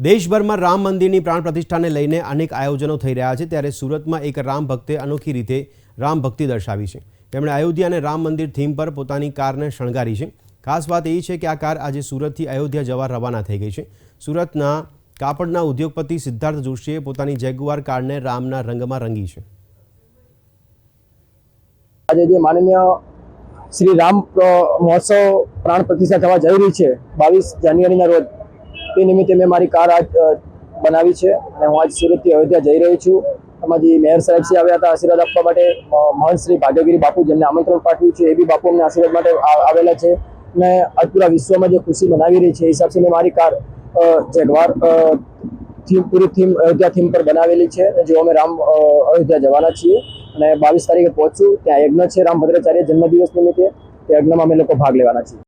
દેશભરમાં રામ મંદિરની પ્રાણ પ્રતિષ્ઠાને લઈને અનેક આયોજનો થઈ રહ્યા છે. ત્યારે સુરતમાં એક રામ ભક્તે અનોખી રીતે રામ ભક્તિ દર્શાવી છે. તેમણે અયોધ્યા અને રામ મંદિર થીમ પર પોતાની કારને શણગારી છે. ખાસ વાત એ છે કે આ કાર આજે સુરતથી અયોધ્યા જવા રવાના થઈ ગઈ છે. સુરતના કાપડના ઉદ્યોગપતિ સિદ્ધાર્થ જોશીએ પોતાની જેગુઆર કારને રામના રંગમાં રંગી છે. આજે જે માનનીય શ્રી રામ મહોત્સવ પ્રાણ પ્રતિષ્ઠા થવા જઈ રહી છે, બાવીસ જાન્યુઆરીના રોજ. તે નિમિત્તે મેં મારી કાર આજ બનાવી છે અને હું આજ સુરતથી અયોધ્યા જઈ રહી છું. જે મેયર સાહેબ શ્રી આવ્યા હતા આશીર્વાદ આપવા માટે મહંત શ્રી ભાગ્યગીરી બાપુ જેમને આમંત્રણ પાઠવ્યું છે, એ બી બાપુ અમને આશીર્વાદ માટે આવેલા છે અને આજ પૂરા વિશ્વમાં જે ખુશી મનાવી રહી છે, એ હિસાબથી મેં મારી કાર જેગવાર થીમ, પૂરી થીમ, અયોધ્યા થીમ પર બનાવેલી છે જો અમે રામ અયોધ્યા જવાના છીએ અને બાવીસ તારીખે પહોંચશું ત્યાં યજ્ઞ છે રામ ભદ્રાચાર્ય જન્મદિવસ નિમિત્તે, તે યજ્ઞમાં અમે લોકો ભાગ લેવાના છીએ.